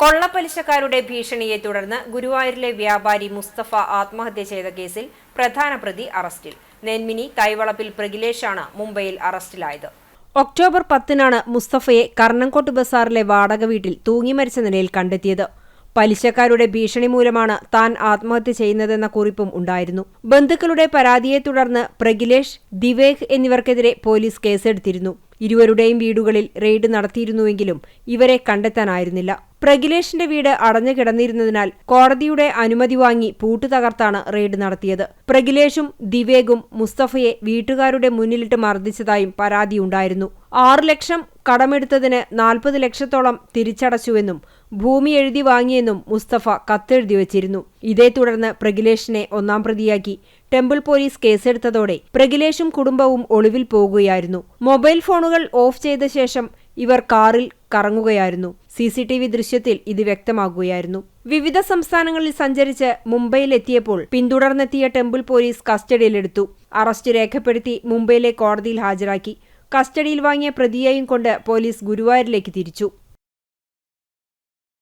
കൊള്ളപ്പലിശക്കാരുടെ ഭീഷണിയെ തുടർന്ന് ഗുരുവായൂരിലെ വ്യാപാരി മുസ്തഫ ആത്മഹത്യ ചെയ്ത കേസിൽ പ്രധാന പ്രതി അറസ്റ്റിൽ. നെന്മിനി തൈവളപ്പിൽ പ്രഗിലേഷാണ് മുംബൈയിൽ അറസ്റ്റിലായത്. ഒക്ടോബർ പത്തിനാണ് മുസ്തഫയെ കർണംകോട്ട് ബസാറിലെ വാടക വീട്ടിൽ തൂങ്ങി മരിച്ച നിലയിൽ കണ്ടെത്തിയത്. പലിശക്കാരുടെ ഭീഷണി മൂലമാണ് താൻ ആത്മഹത്യ ചെയ്യുന്നതെന്ന കുറിപ്പും ഉണ്ടായിരുന്നു. ബന്ധുക്കളുടെ പരാതിയെ തുടർന്ന് പ്രഗിലേഷ് ദിവേഹ് എന്നിവർക്കെതിരെ പോലീസ് കേസെടുത്തിരുന്നു. ഇരുവരുടെയും വീടുകളിൽ റെയ്ഡ് നടത്തിയിരുന്നുവെങ്കിലും ഇവരെ കണ്ടെത്താനായിരുന്നില്ല. പ്രഗിലേഷിന്റെ വീട് അടഞ്ഞു കിടന്നിരുന്നതിനാൽ കോടതിയുടെ അനുമതി വാങ്ങി പൂട്ടു തകർത്താണ് റെയ്ഡ് നടത്തിയത്. പ്രഗിലേഷും ദിവേഗും മുസ്തഫയെ വീട്ടുകാരുടെ മുന്നിലിട്ട് മർദ്ദിച്ചതായും പരാതിയുണ്ടായിരുന്നു ആറു ലക്ഷം കടമെടുത്തതിന് നാൽപ്പത് ലക്ഷത്തോളം തിരിച്ചടച്ചുവെന്നും ഭൂമി എഴുതി വാങ്ങിയെന്നും മുസ്തഫ കത്തെഴുതി വച്ചിരുന്നു. ഇതേ തുടർന്ന് പ്രഗിലേഷിനെ ഒന്നാം പ്രതിയാക്കി. ടെമ്പിൾ പോലീസ് കേസെടുത്തതോടെ പ്രഗിലേഷും കുടുംബവും ഒളിവിൽ പോകുകയായിരുന്നു. മൊബൈൽ ഫോണുകൾ ഓഫ് ചെയ്ത ശേഷം ഇവർ കാറിൽ കറങ്ങുകയായിരുന്നു. സി സി ടി വി ദൃശ്യത്തിൽ ഇത് വ്യക്തമാകുകയായിരുന്നു. വിവിധ സംസ്ഥാനങ്ങളിൽ സഞ്ചരിച്ച് മുംബൈയിലെത്തിയപ്പോൾ പിന്തുടർന്നെത്തിയ ടെമ്പിൾ പോലീസ് കസ്റ്റഡിയിലെടുത്തു. അറസ്റ്റ് രേഖപ്പെടുത്തി മുംബൈയിലെ കോടതിയിൽ ഹാജരാക്കി. കസ്റ്റഡിയിൽ വാങ്ങിയ പ്രതിയെയും കൊണ്ട് പോലീസ് ഗുരുവായൂരിലേക്ക് തിരിച്ചു.